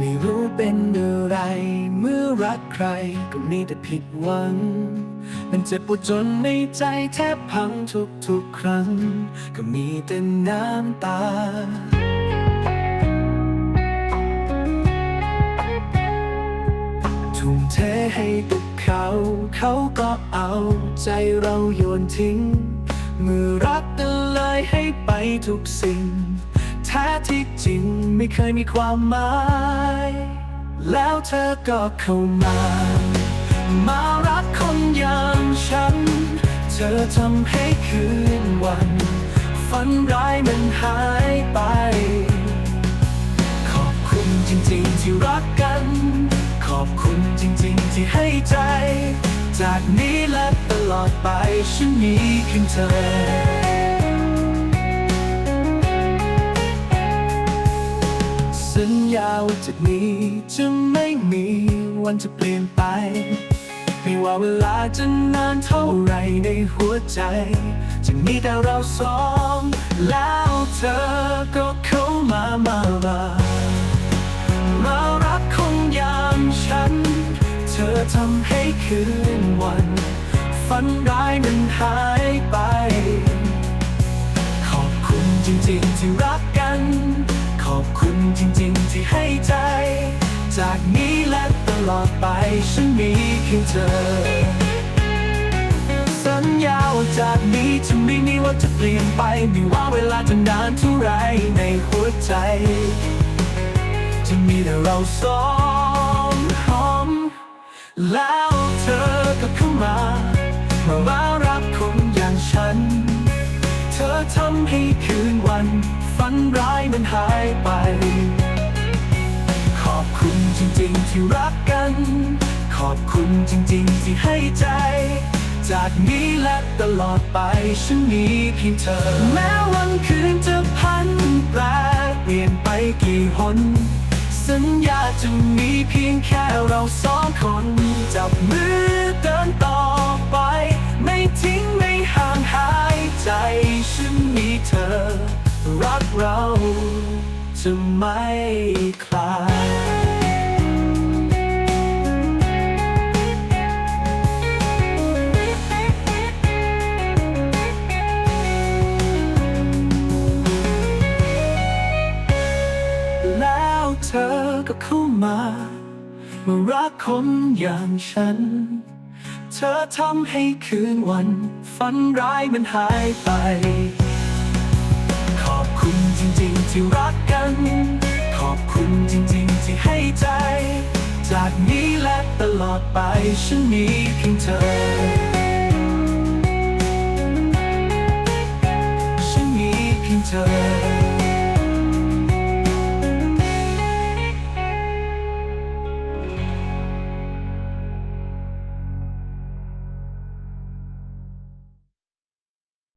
ไม่รู้เป็นอะไร เมื่อรักใครก็มีแต่ผิดหวัง มันเจ็บปวดจนในใจแทบพังทุกๆครั้ง ก็มีแต่น้ำตาทุ่มเทให้กับเขา เขาก็เอาใจเราโยนทิ้ง เมื่อรักกันเลยให้ไปทุกสิ่งแท้ที่จริง ไม่เคยมีความหมาย แล้วเธอก็เข้ามา มารักคนอย่างฉัน เธอทำให้คืนวัน ฝันร้ายมันหายไป ขอบคุณจริงๆที่รักกัน ขอบคุณจริงๆที่ให้ใจ จากนี้และตลอดไปฉันมีเพียงเธอ จากนี้จะไม่มีวันจะเปลี่ยนไป ไม่ว่าเวลาจะนานเท่าไรในหัวใจ จะมีแต่เราสอง แล้วเธอก็เข้ามามามามารักคนอย่างฉัน เธอทำให้คืนวัน ฝันร้ายมันหายไป ขอบคุณจริงๆที่รักกัน ขอบคุณจริง ที่ให้ใจ จากนี้และตลอดไปฉันมีเพียงเธอ สัญญาว่าจากนี้จะไม่มีวันจะเปลี่ยนไปไม่ว่าเวลาจะนานเท่าไรในหัวใจ จะมีแต่เราสองหอม แล้วเธอก็เข้ามามาว่ารักคนอย่างฉัน เธอทำให้คืนวัน ฝันร้ายมันหายไป ที่รักกัน ขอบคุณจริงๆที่ให้ใจ จากนี้และตลอดไปฉันมีเพียงเธอ แม้วันคืนจะพันแปรเปลี่ยนไปกี่หน สัญญาจะมีเพียงแค่เราสองคน จับมือเดินต่อไป ไม่ทิ้งไม่ห่างหายใจฉันมีเธอ รักเราจะไม่คลาย ก็เข้ามามารักคนอย่างฉัน เธอทำให้คืนวันฝันร้ายมันหายไป ขอบคุณจริงๆที่รักกัน ขอบคุณจริงๆที่ให้ใจ จากนี้และตลอดไปฉันมีเพียงเธอ